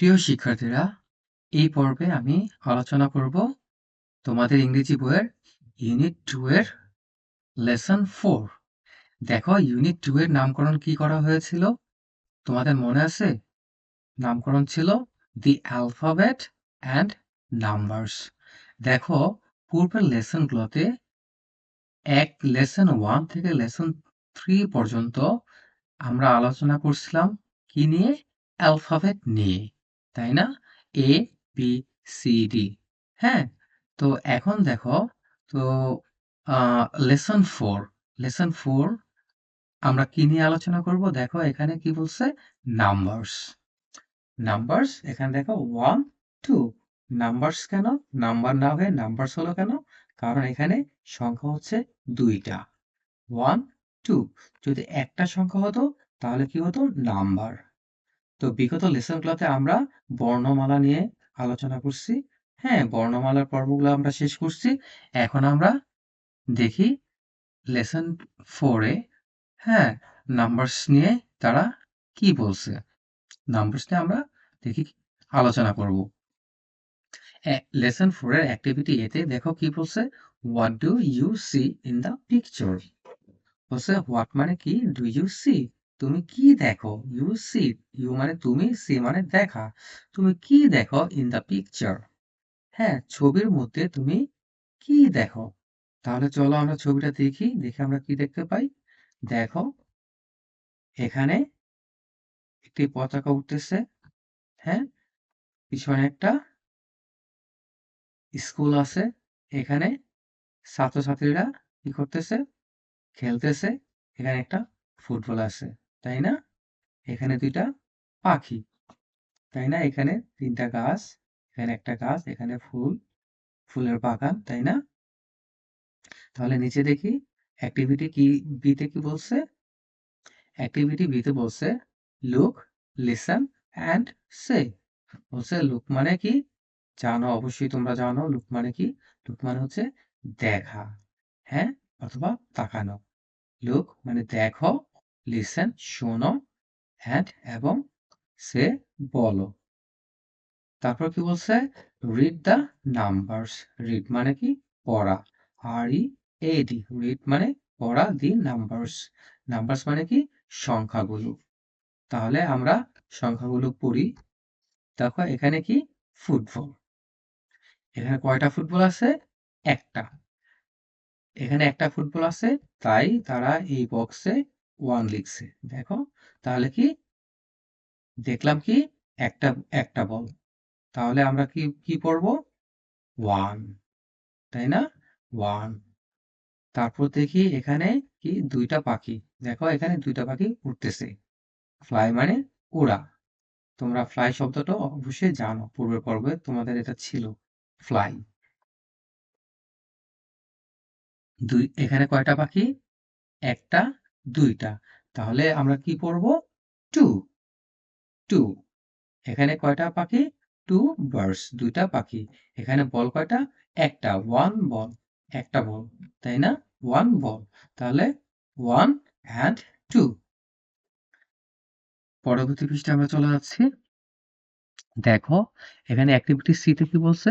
প্রিয় শিক্ষার্থীরা, এই পর্বে আমি আলোচনা করব তোমাদের ইংরেজি বইয়ের ইউনিট টু এর লেসন ফোর দেখো ইউনিট টু এর নামকরণ কি করা হয়েছিল? তোমাদের মনে আছে? নামকরণ ছিল দি অ্যালফাবেট অ্যান্ড নাম্বারস দেখো পূর্বের লেসনগুলোতে এক লেসন ওয়ান থেকে লেসন থ্রি পর্যন্ত আমরা আলোচনা করছিলাম কি নিয়ে? অ্যালফাবেট নিয়ে। তাই না? এ বি সি ডি হ্যাঁ? তো এখন দেখো, তো লেসন ফোর লেসন ফোর আমরা কি নিয়ে আলোচনা করব? দেখো, এখানে কি বলছে? নাম্বারস নাম্বারস এখানে দেখো ওয়ান টু নাম্বারস কেন? নাম্বার না হয়ে নাম্বারস হলো কেন? কারণ এখানে সংখ্যা হচ্ছে দুইটা। ওয়ান টু যদি একটা সংখ্যা হতো, তাহলে কি হতো? নাম্বার তো বিগত লেসনগুলোতে আমরা বর্ণমালা নিয়ে আলোচনা করছি। হ্যাঁ বর্ণমালার পর্বগুলো আমরা শেষ করছি। এখন আমরা দেখি লেসন ফোরে হ্যাঁ নাম্বারস নিয়ে তারা কি বলছে। নাম্বারস নিয়ে আমরা দেখি, আলোচনা করব। লেসন ফোরের অ্যাক্টিভিটি এতে দেখো কি বলছে what do you see in the picture বলছে হোয়াট মানে কি? ডু ইউ সি তুমি কি দেখো? ইউ সি ইউ মানে তুমি, সি মানে দেখা। তুমি কি দেখো ইন দ্য পিকচার হ্যাঁ ছবির মধ্যে তুমি কি দেখো? তাহলে চলো আমরা ছবিটা দেখি, দেখে আমরা কি দেখতে পাই? দেখো, এখানে একটি পতাকা উঠতেছে হ্যাঁ? পিছনে একটা স্কুল আছে, এখানে ছাত্রছাত্রীরা কি করতেছে? খেলতেছে, এখানে একটা ফুটবল আছে। তাই না? এখানে দুইটা পাখি, তাই না? এখানে তিনটা গাছ, এখানে একটা গাছ, এখানে ফুল, ফুলের বাগান, তাই না? তাহলে নিচে দেখি অ্যাক্টিভিটি কি বিতে কি বলছে? অ্যাক্টিভিটি বিতে বলছে লুক লিসন অ্যান্ড সে বলছে লুক মানে কি? জানো, অবশ্যই তোমরা জানো লুক মানে কি? লুক মানে হচ্ছে দেখা হ্যাঁ? অথবা তাকানো। লুক মানে দেখো লিসেন শোনো অ্যান্ড এবং, সে, বলো। তারপর কি বলছে? রিড দ্য নাম্বারস রিড মানে কি? পড়া। আর ই এ ডি রিড মানে পড়া দি নাম্বারস নাম্বারস মানে কি? সংখ্যাগুলো। তাহলে আমরা সংখ্যাগুলো পড়ি। দেখো, এখানে কি? ফুটবল। এখানে কয়টা ফুটবল আছে? একটা। এখানে একটা ফুটবল আছে, তাই তারা এই বক্সে ওয়ান লিখছে। দেখো, তাহলে কি? দেখলাম কি? একটা একটা বল। তাহলে আমরা কি কি পড়ব? ওয়ান তাই না? ওয়ান তারপর দেখি এখানে কি? দুইটা পাখি। দেখো, এখানে দুইটা পাখি উঠতেছে ফ্লাই মানে উড়া। তোমরা ফ্লাই শব্দটা অবশ্যই জানো। পূর্বের পর্বে তোমাদের এটা ছিল ফ্লাই দুই, এখানে কয়টা পাখি? একটা দুইটা। তাহলে আমরা কি পড়ব? টু টু এখানে কয়টা পাখি? টু বার্ডস দুইটা পাখি। এখানে বল কয়টা? একটা। ওয়ান বল একটা বল তাই না? ওয়ান বল তাহলে ওয়ান অ্যান্ড টু পরবর্তী পৃষ্ঠে আমরা চলে যাচ্ছি। দেখো, এখানে অ্যাক্টিভিটি সিতে কি বলছে?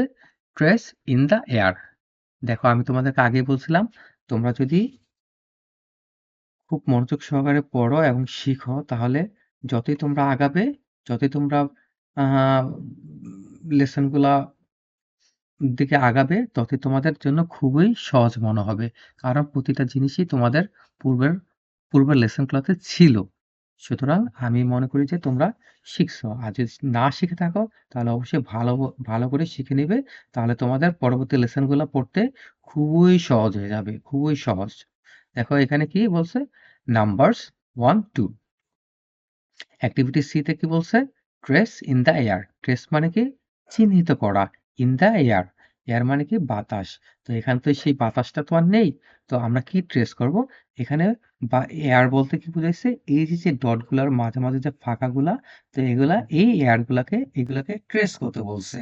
ট্রেস ইন দ্য এয়ার দেখো, আমি তোমাদেরকে আগে বলছিলাম, তোমরা যদি খুব মনোযোগ সহকারে পড়ো এবং শিখো। তাহলে যতই তোমরা আগাবে, যতই তোমরা লেসনগুলা দিকে আগাবে, ততই তোমাদের জন্য খুবই সহজ মনে হবে। কারণ প্রতিটা জিনিসই তোমাদের পূর্বের পূর্বের লেসনগুলোতে ছিল। সুতরাং আমি মনে করি যে তোমরা শিখছো। আর যদি না শিখে থাকো, তাহলে অবশ্যই ভালো ভালো করে শিখে নেবে। তাহলে তোমাদের পরবর্তী লেসনগুলো পড়তে খুবই সহজ হয়ে যাবে। খুবই সহজ। দেখো এখানে কি বলছে? নাম্বারস ওয়ান টু অ্যাক্টিভিটি সিতে কি বলছে? Trace in the air trace মানে কি? চিহ্নিত করা। ইন দ্য এয়ার এয়ার মানে কি? বাতাস। তো এখানে তো সেই বাতাসটা তো আর নেই। তো আমরা কি ট্রেস করব? এখানে বা এয়ার বলতে কি বুঝাইছে? এই যে যে ডটগুলার মাঝে মাঝে যে ফাঁকাগুলা, তো এগুলা এই এয়ারগুলাকে এগুলাকে ট্রেস করতে বলছে।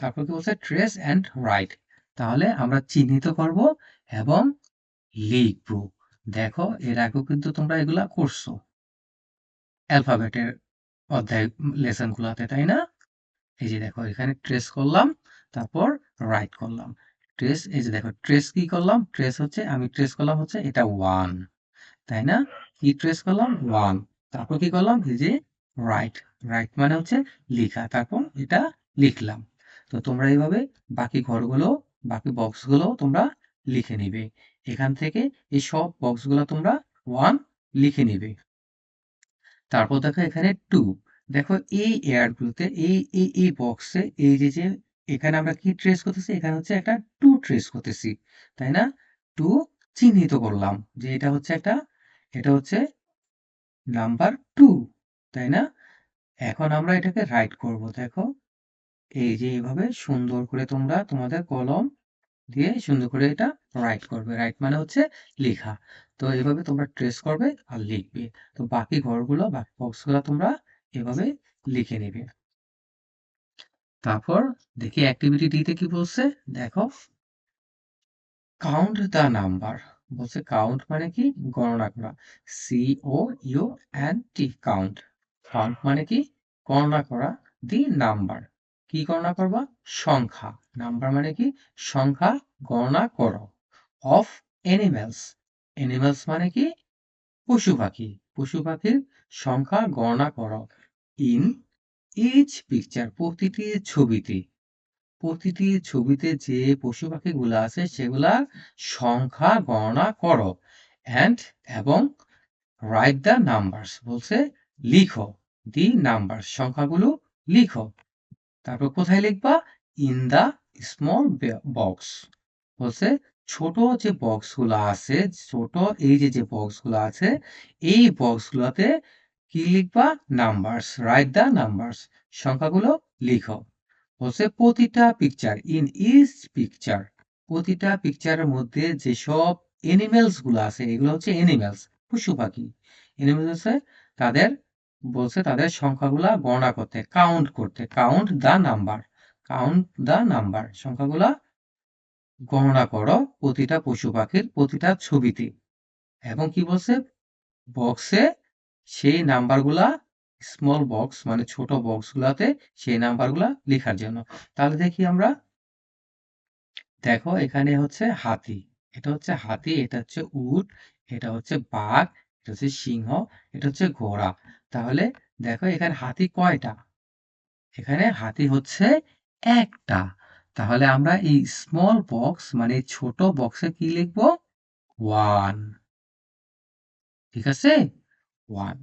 তারপর কি বলছে? ট্রেস অ্যান্ড রাইট তাহলে আমরা চিহ্নিত করব এবং লিখব। দেখো, এর আগেও কিন্তু তোমরা এগুলা করছ। অ্যালফাবেটের অধ্যায় লেসন গুলাতে তাই না? এই যে দেখো, এখানে ট্রেস করলাম, তারপর রাইট করলাম। ট্রেস, এই যে দেখো, ট্রেস কি করলাম? ট্রেস হচ্ছে, আমি ট্রেস করলাম হচ্ছে এটা ওয়ান, তাই না? কি ট্রেস করলাম? ওয়ান। তারপর কি করলাম? এই যে রাইট রাইট মানে হচ্ছে লিখা। তারপর এটা লিখলাম। তো তোমরা এইভাবে বাকি ঘরগুলো, বাকি বক্সগুলো তোমরা লিখে নিবে। এখান থেকে এই সব বক্সগুলো তোমরা ওয়ান লিখে নিবে। তারপর দেখো এখানে টু দেখো এই এয়ারগুলোতে এই এই এই বক্সে এই যে যে এখানে আমরা কি ট্রেস করতেছি? এখানে হচ্ছে একটা টু ট্রেস করতেছি, তাই না? টু চিহ্নিত করলাম যে এটা হচ্ছে একটা, এটা হচ্ছে নাম্বার টু তাই না? এখন আমরা এটাকে রাইট করব। দেখো এই যে এইভাবে সুন্দর করে তোমরা তোমাদের কলম দিয়ে সুন্দর করে এটা রাইট করবে। রাইট মানে হচ্ছে লেখা। তো এভাবে তোমরা ট্রেস করবে আর লিখবে। তো বাকি ঘরগুলো, বাকি বক্সগুলো তোমরা এভাবে লিখে নেবে। তারপর দেখি অ্যাক্টিভিটি ডিতে কি বলছে? দেখো কাউন্ট দ্য নাম্বার বলছে কাউন্ট মানে কি? গণনা করা। C O U N T count count মানে কি? গণনা করা। দি নাম্বার কি গণনা করবা? সংখ্যা। নাম্বার মানে কি? সংখ্যা গণনা করো। অফ এনিম্যালস এনিম্যালস মানে কি? পশু পাখি পশু পাখির সংখ্যা গণনা করো। ইন ইচ পিকচার প্রতিটি ছবিতে প্রতিটি ছবিতে যে পশু পাখিগুলো আছে সেগুলার সংখ্যা গণনা করো অ্যান্ড এবং রাইট দ্য নাম্বারস বলছে, লিখো। দি নাম্বার সংখ্যাগুলো লিখো। তারপর কোথায় লিখবা? ইন দা স্মল বক্স বলছে ছোট যে বক্সগুলো আছে, ছোট এই যে যে বক্সগুলো আছে, এই বক্সগুলোতে কি লিখবা? নাম্বারস রাইট দ্য নাম্বারস সংখ্যাগুলো লিখো। বলছে প্রতিটা পিকচার ইন ইচ পিকচার প্রতিটা পিকচারের মধ্যে যেসব এনিমেলসগুলো আছে, এগুলো হচ্ছে এনিমেলস পশু পাখি। এনিমেলস হচ্ছে তাদের বলছে তাদের সংখ্যাগুলা গণনা করতে কাউন্ট করতে count the number count the number সংখ্যাগুলা গণনা করো প্রতিটা পশু পাখির প্রতিটা ছবিতে। এবং কি বলছে? বক্সে সেই নাম্বারগুলা স্মল বক্স মানে ছোট বক্সগুলাতে সেই নাম্বারগুলা লেখার জন্য। তাহলে দেখি আমরা, দেখো এখানে হচ্ছে হাতি, এটা হচ্ছে হাতি, এটা হচ্ছে উট, এটা হচ্ছে বাঘ এটা হচ্ছে সিংহ, এটা হচ্ছে ঘোড়া। তাহলে দেখো এখানে হাতি কয়টা? এখানে হাতি হচ্ছে একটা। তাহলে আমরা এই স্মল বক্স মানে ছোট বক্সে কি লিখব? ওয়ান ঠিক আছে? ওয়ান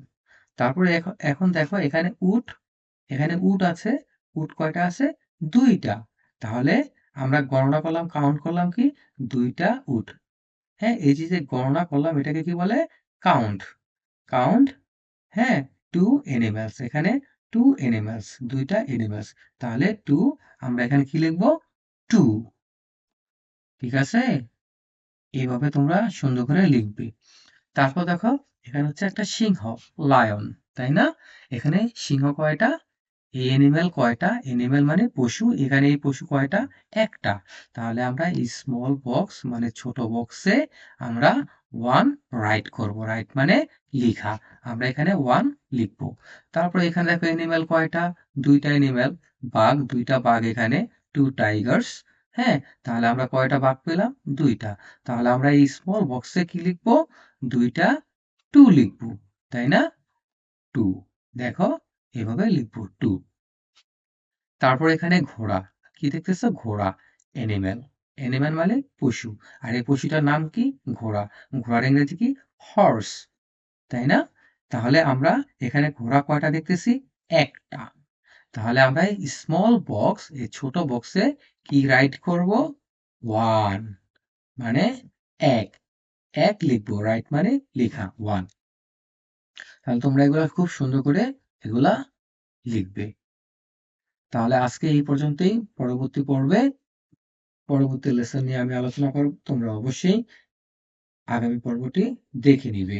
তারপরে এখন দেখো এখানে উট এখানে উট আছে। উট কয়টা আছে? দুইটা। তাহলে আমরা গণনা করলাম কাউন্ট করলাম কি? দুইটা উট। হ্যাঁ এই যে গণনা করলাম, এটাকে কি বলে? কাউন্ট কাউন্ট হ্যাঁ টু এনিমেলস এখানে টু এনিম্যালস দুইটা এনিম্যালস তাহলে টু আমরা এখানে কি লিখব? টু ঠিক আছে? এইভাবে তোমরা সুন্দর করে লিখবে। তারপর দেখো, এখানে হচ্ছে একটা সিংহ লায়ন তাই না? এখানে সিংহ কয়টা? এই এনিম্যাল কয়টা? এনিম্যাল মানে পশু, এখানে এই পশু কয়টা? একটা। তাহলে আমরা স্মল বক্স মানে ছোট বক্সে আমরা ওয়ান রাইট করব। রাইট মানে লিখা। আমরা এখানে ওয়ান লিখব। তারপর এখানে দেখো এনিম্যাল কয়টা? দুইটা এনিম্যাল বাঘ, দুইটা বাঘ এখানে টু টাইগার্স হ্যাঁ? তাহলে আমরা কয়টা বাঘ পেলাম? দুইটা। তাহলে আমরা এই স্মল বক্সে কি লিখব? দুইটা টু লিখব। তাই না? টু দেখো, এভাবে লিখব টু তারপর এখানে ঘোড়া। কি দেখতেছো? ঘোড়া এনিম্যাল এনিম্যাল মানে পশু। আর এই পশুটার নাম কি? ঘোড়া। ঘোড়ার ইংরেজি কি? হর্স তাই না? তাহলে আমরা এখানে ঘোড়া কয়টা দেখতেছি? একটা। তাহলে আমরা এই স্মল বক্স এই ছোট বক্সে কি রাইট করব? ওয়ান মানে এক। এক লিখব। রাইট মানে লেখা। ওয়ান তাহলে তোমরা এগুলা খুব সুন্দর করে এগুলা লিখবে। তাহলে আজকে এই পর্যন্তই। পরবর্তী পর্বে পরবর্তী লেসন নিয়ে আমি আলোচনা করব তোমরা অবশ্যই আগামী পর্বটি দেখে নিবে।